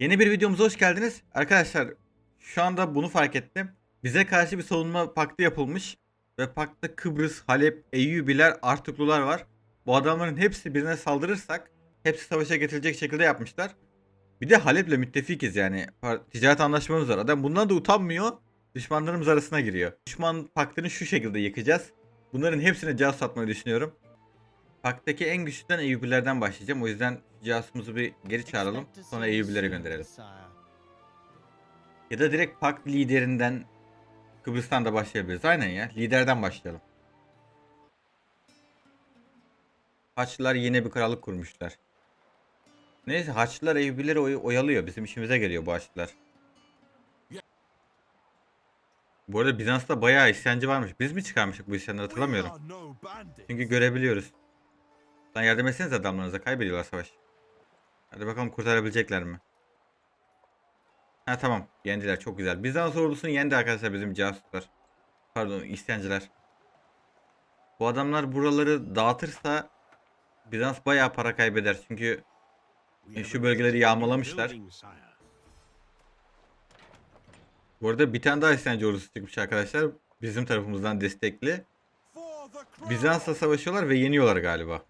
Yeni bir videomuza hoş geldiniz. Arkadaşlar şu anda bunu fark ettim. Bize karşı bir savunma paktı yapılmış. Ve paktta Kıbrıs, Halep, Eyyubiler, Artuklular var. Bu adamların hepsi birine saldırırsak hepsi savaşa getirilecek şekilde yapmışlar. Bir de Halep'le müttefikiz yani. Ticaret anlaşmamız var. Adam bundan da utanmıyor. Düşmanlarımız arasına giriyor. Düşman paktını şu şekilde yıkacağız. Bunların hepsine casus atmayı düşünüyorum. Paktaki en güçlüden Eyyubilerden başlayacağım. O yüzden casusumuzu bir geri çağıralım. Sonra Eyyubilere gönderelim. Ya da direkt pakt liderinden Kıbrıs'tan da başlayabiliriz. Aynen ya. Liderden başlayalım. Haçlılar yine bir krallık kurmuşlar. Neyse Haçlılar Eyyubileri oy- oyalıyor. Bizim işimize geliyor bu Haçlılar. Bu arada Bizans'ta bayağı isyancı varmış. Biz mi çıkarmıştık bu isyanları hatırlamıyorum. Çünkü görebiliyoruz. Lan yardım etseniz adamlarınıza kaybediyorlar savaş. Hadi bakalım kurtarabilecekler mi? Ha tamam yendiler çok güzel. Bizans ordusunu yendi arkadaşlar bizim casuslar. Pardon isyancılar. Bu adamlar buraları dağıtırsa Bizans bayağı para kaybeder. Çünkü şu bölgeleri yağmalamışlar. Bu arada bir tane daha isyancı ordusu çıkmış arkadaşlar. Bizim tarafımızdan destekli. Bizans'la savaşıyorlar ve yeniyorlar galiba.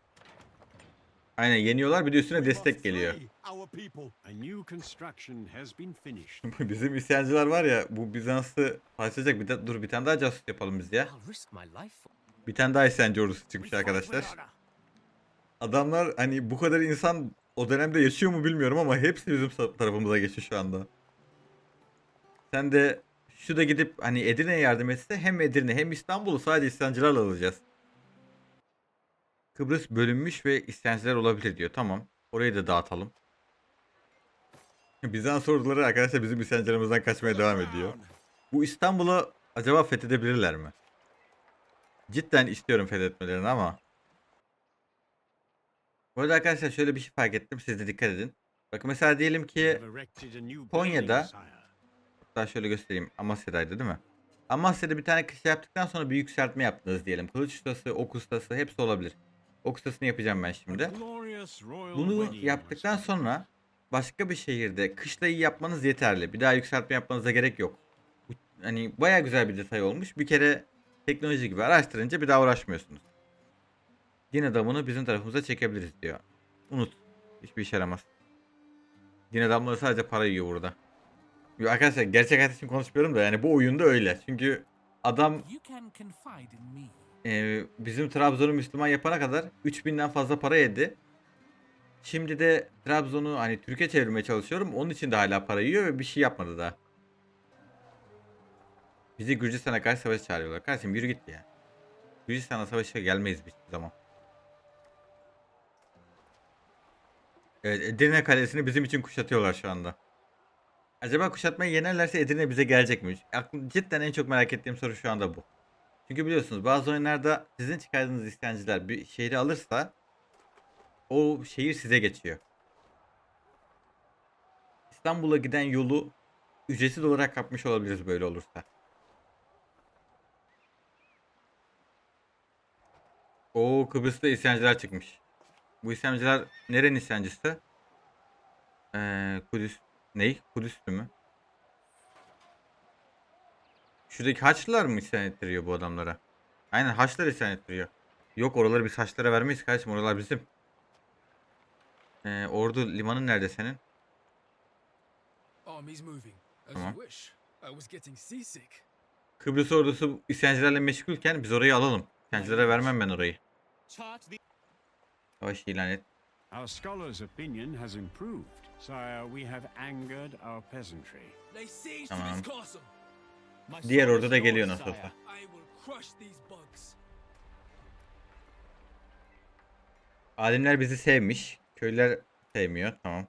Aynen yeniyorlar bir de üstüne destek geliyor. Bizim isyancılar var ya bu Bizans'ı parçalayacak. Bir de, dur bir tane daha casus yapalım biz ya. Bir tane daha isyancı ordusu çıkmış arkadaşlar. Adamlar hani bu kadar insan o dönemde yaşıyor mu bilmiyorum ama hepsi bizim tarafımıza geçiyor şu anda. Sen de şu da gidip hani Edirne'ye yardım etse hem Edirne hem İstanbul'u sadece isyancılarla alacağız. Kıbrıs bölünmüş ve isyancılar olabilir diyor. Tamam. Orayı da dağıtalım. Bizans orduları arkadaşlar bizim isyancılarımızdan kaçmaya devam ediyor. Bu İstanbul'u acaba fethedebilirler mi? Cidden istiyorum fethetmelerini ama. Bu arada arkadaşlar şöyle bir şey fark ettim. Siz de dikkat edin. Bakın mesela diyelim ki Konya'da- daha şöyle göstereyim. Amasya'daydı değil mi? Amasya'da bir tane şey yaptıktan sonra bir yükseltme yaptınız diyelim. Kılıç ustası, ok ustası hepsi olabilir. Ok ustasını yapacağım ben şimdi. Bunu yaptıktan sonra başka bir şehirde kışlayı yapmanız yeterli. Bir daha yükseltme yapmanıza gerek yok. Hani baya güzel bir detay olmuş. Bir kere teknoloji gibi araştırınca bir daha uğraşmıyorsunuz. Din adamını bizim tarafımıza çekebiliriz diyor. Unut. Hiçbir işe yaramaz. Din adamları sadece para yiyor burada. Yo, arkadaşlar gerçek hayat için konuşmuyorum da yani bu oyunda öyle. Çünkü adam ee, bizim Trabzon'u Müslüman yapana kadar 3000'den fazla para yedi. Şimdi de Trabzon'u hani Türkiye çevirmeye çalışıyorum. Onun için de hala para yiyor ve bir şey yapmadı daha. Bizi Gürcistan'a karşı savaş çağırıyorlar. Kardeşim yürü git ya. Gürcistan'a savaşa gelmeyiz biz zaman. Evet, Edirne Kalesi'ni bizim için kuşatıyorlar şu anda. Acaba kuşatmayı yenerlerse Edirne bize gelecek mi? Aklım, cidden en çok merak ettiğim soru şu anda bu. Çünkü biliyorsunuz bazı oyunlarda sizin çıkardığınız isyancılar bir şehri alırsa o şehir size geçiyor. İstanbul'a giden yolu ücretsiz olarak kapmış olabiliriz böyle olursa. O Kıbrıs'ta isyancılar çıkmış. Bu isyancılar nerenin isyancısı? Ee, Kudüs. Ney? Kudüs'tü mü? Şuradaki Haçlılar mı isyan ettiriyor bu adamlara? Aynen Haçlılar isyan ettiriyor. Yok oraları biz Haçlılara vermeyiz kardeşim oralar bizim. Ee, ordu limanın nerede senin? Tamam. Kıbrıs ordusu isyancılarla meşgulken biz orayı alalım. İsyancılara vermem ben orayı. Savaş ilan et. Our scholars' opinion has improved, sire. We have angered our peasantry. To Tamam. this castle. Diğer is da yours, geliyor nasıl olsa. Alimler bizi sevmiş. Köylüler sevmiyor. Tamam.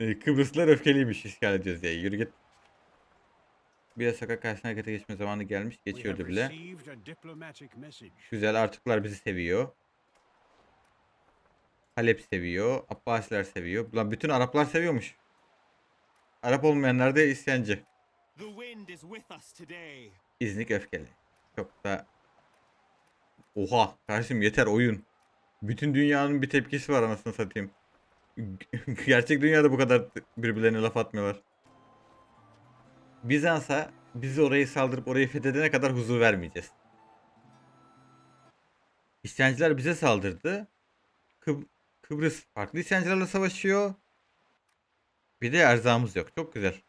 Ee, Kıbrıslılar öfkeliymiş işgal ediyoruz diye. Yürü git. Bir sokak karşısına harekete geçme zamanı gelmiş. Geçiyordu bile. Güzel Artuklar bizi seviyor. Halep seviyor. Abbasiler seviyor. Ulan bütün Araplar seviyormuş. Arap olmayanlar da isyancı. İznik öfkeli. Çok da... Oha kardeşim yeter oyun. Bütün dünyanın bir tepkisi var anasını satayım. Gerçek dünyada bu kadar birbirlerine laf atmıyorlar. Bizans'a bizi orayı saldırıp orayı fethedene kadar huzur vermeyeceğiz. İsyancılar bize saldırdı. Kıb- Kıbrıs farklı isyancılarla savaşıyor. Bir de erzağımız yok. Çok güzel.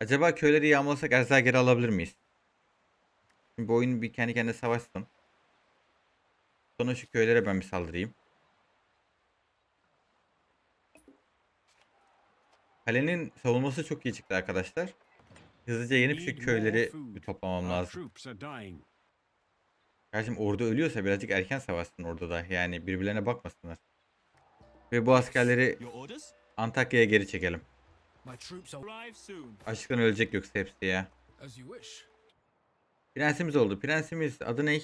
Acaba köyleri yağmalasak erzağı geri alabilir miyiz? Şimdi bu oyun bir kendi kendine savaşsın. Sonra şu köylere ben bir saldırayım. Kalenin savunması çok iyi çıktı arkadaşlar. Hızlıca yenip şu köyleri bir toplamam lazım. Kardeşim ordu ölüyorsa birazcık erken savaşsın orada da. Yani birbirlerine bakmasınlar. Ve bu askerleri? Antakya'ya geri çekelim. My troops are Arrive soon. Açlıktan ölecek yoksa hepsi ya. Prensimiz oldu. Prensimiz adı ne?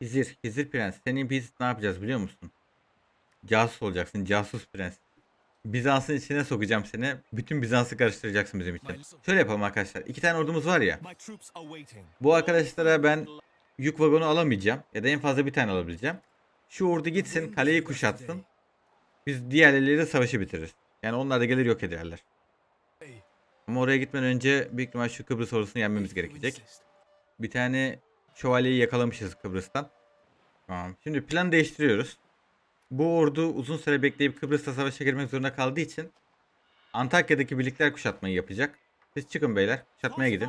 Hizir. Hizir prens. Senin biz ne yapacağız biliyor musun? Casus olacaksın. Casus prens. Bizans'ın içine sokacağım seni. Bütün Bizans'ı karıştıracaksın bizim için. Şöyle yapalım arkadaşlar. İki tane ordumuz var ya. Bu arkadaşlara ben yük vagonu alamayacağım. Ya da en fazla bir tane alabileceğim. Şu ordu gitsin kaleyi kuşatsın. Biz diğerleriyle savaşı bitiririz. Yani onlar da gelir yok ederler. Ama oraya gitmeden önce büyük ihtimal şu Kıbrıs ordusunu yenmemiz gerekecek. Bir tane şövalyeyi yakalamışız Kıbrıs'tan. Tamam. Şimdi plan değiştiriyoruz. Bu ordu uzun süre bekleyip Kıbrıs'ta savaşa girmek zorunda kaldığı için Antakya'daki birlikler kuşatmayı yapacak. Siz çıkın beyler. Kuşatmaya gidin.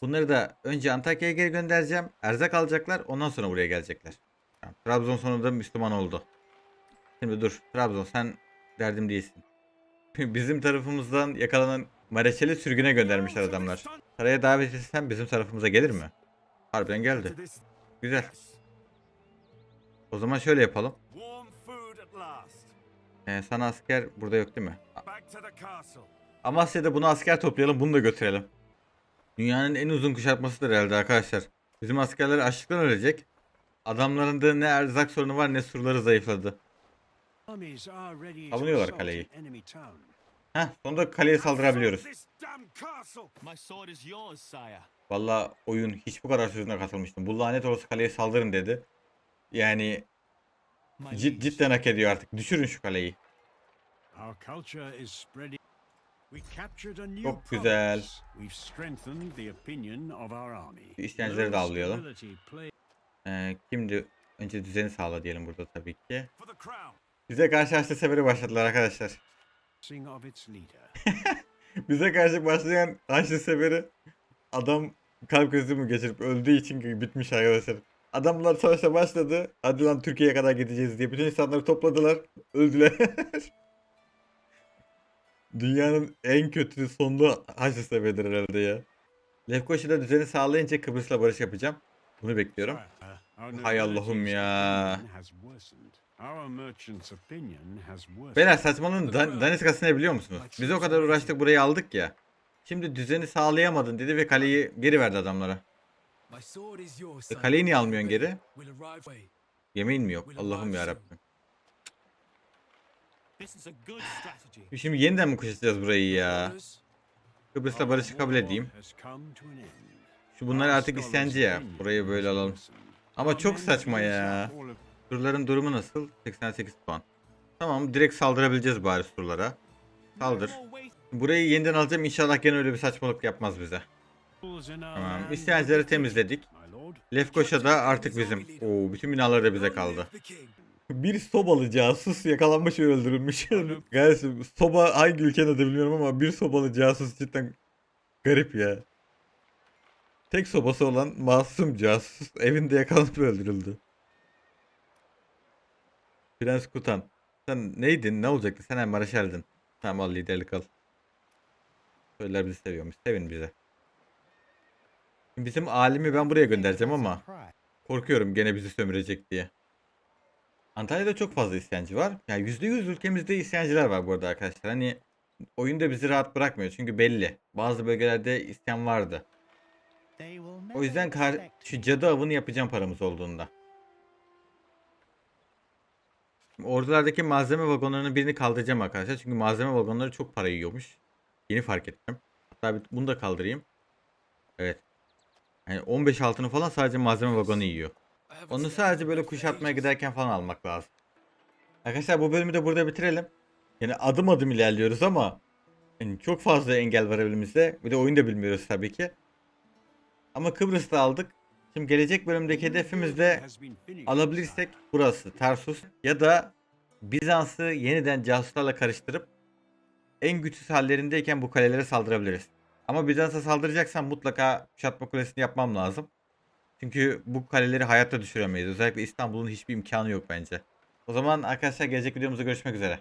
Bunları da önce Antakya'ya geri göndereceğim. Erzak alacaklar. Ondan sonra buraya gelecekler. Tamam. Trabzon sonunda Müslüman oldu. Şimdi dur. Trabzon sen derdim değilsin. Bizim tarafımızdan yakalanan Mareşal'i sürgüne göndermişler adamlar. Saraya davet etsem bizim tarafımıza gelir mi? Harbiden geldi. Güzel. O zaman şöyle yapalım. Ee, sana asker burada yok değil mi? Amasya'da bunu asker toplayalım bunu da götürelim. Dünyanın en uzun kuşatmasıdır herhalde arkadaşlar. Bizim askerler açlıktan ölecek. Adamların da ne erzak sorunu var ne surları zayıfladı. Savunuyorlar kaleyi. Heh sonunda kaleye saldırabiliyoruz. Valla oyun hiç bu kadar sözüne katılmıştım. Bu lanet olası kaleye saldırın dedi. Yani cid, cidden hak ediyor artık. Düşürün şu kaleyi. Çok güzel. da Low avlayalım. Ee, kimdi? Önce düzeni sağla diyelim burada tabii ki. Bize karşı Haçlı Seferi başladılar arkadaşlar. Bize karşı başlayan Haçlı Seferi adam kalp krizi mi geçirip öldüğü için bitmiş arkadaşlar. Adamlar savaşa başladı. Hadi lan Türkiye'ye kadar gideceğiz diye bütün insanları topladılar. Öldüler. Dünyanın en kötü sonlu Haçlı Seferi'dir herhalde ya. Lefkoşa'da düzeni sağlayınca Kıbrıs'la barış yapacağım. Bunu bekliyorum. Hay Allah'ım ya. Beyler saçmalığın dan daniskası ne biliyor musunuz? Biz o kadar uğraştık burayı aldık ya. Şimdi düzeni sağlayamadın dedi ve kaleyi geri verdi adamlara. E, kaleyi niye almıyorsun geri? Yemeğin mi yok? Allah'ım ya Rabbim. Şimdi yeniden mi kuşatacağız burayı ya? Kıbrıs'la barışı kabul edeyim. Şu bunlar artık isyancı ya. Burayı böyle alalım. Ama çok saçma ya. Surların durumu nasıl? 88 puan. Tamam direkt saldırabileceğiz bari surlara. Saldır. Burayı yeniden alacağım inşallah gene öyle bir saçmalık yapmaz bize. Tamam isyancıları temizledik. Lefkoşa da artık bizim. Oo bütün binalar da bize kaldı. Bir sobalı casus yakalanmış ve öldürülmüş. Kardeşim soba hangi ülkenin adı bilmiyorum ama bir sobalı casus cidden garip ya. Tek sobası olan masum casus evinde yakalanıp öldürüldü. Prens Kutan. Sen neydin? Ne olacaktı? Sen Maraşel'din. Tamam al liderlik al. Söyler bizi seviyormuş. Sevin bize. Bizim alimi ben buraya göndereceğim ama korkuyorum gene bizi sömürecek diye. Antalya'da çok fazla isyancı var. Yani %100 ülkemizde isyancılar var bu arada arkadaşlar. Hani oyunda bizi rahat bırakmıyor çünkü belli. Bazı bölgelerde isyan vardı. O yüzden kar şu cadı avını yapacağım paramız olduğunda. Ordulardaki malzeme vagonlarının birini kaldıracağım arkadaşlar. Çünkü malzeme vagonları çok para yiyormuş. Yeni fark ettim. Hatta bunu da kaldırayım. Evet. Yani 15 altını falan sadece malzeme vagonu yiyor. Onu sadece böyle kuşatmaya giderken falan almak lazım. Arkadaşlar bu bölümü de burada bitirelim. Yani adım adım ilerliyoruz ama yani çok fazla engel var elimizde. Bir de oyunu da bilmiyoruz tabii ki. Ama Kıbrıs'ta aldık. Şimdi gelecek bölümdeki hedefimiz de alabilirsek burası Tarsus ya da Bizans'ı yeniden casuslarla karıştırıp en güçsüz hallerindeyken bu kalelere saldırabiliriz. Ama Bizans'a saldıracaksan mutlaka kuşatma kulesini yapmam lazım. Çünkü bu kaleleri hayatta düşüremeyiz. Özellikle İstanbul'un hiçbir imkanı yok bence. O zaman arkadaşlar gelecek videomuzda görüşmek üzere.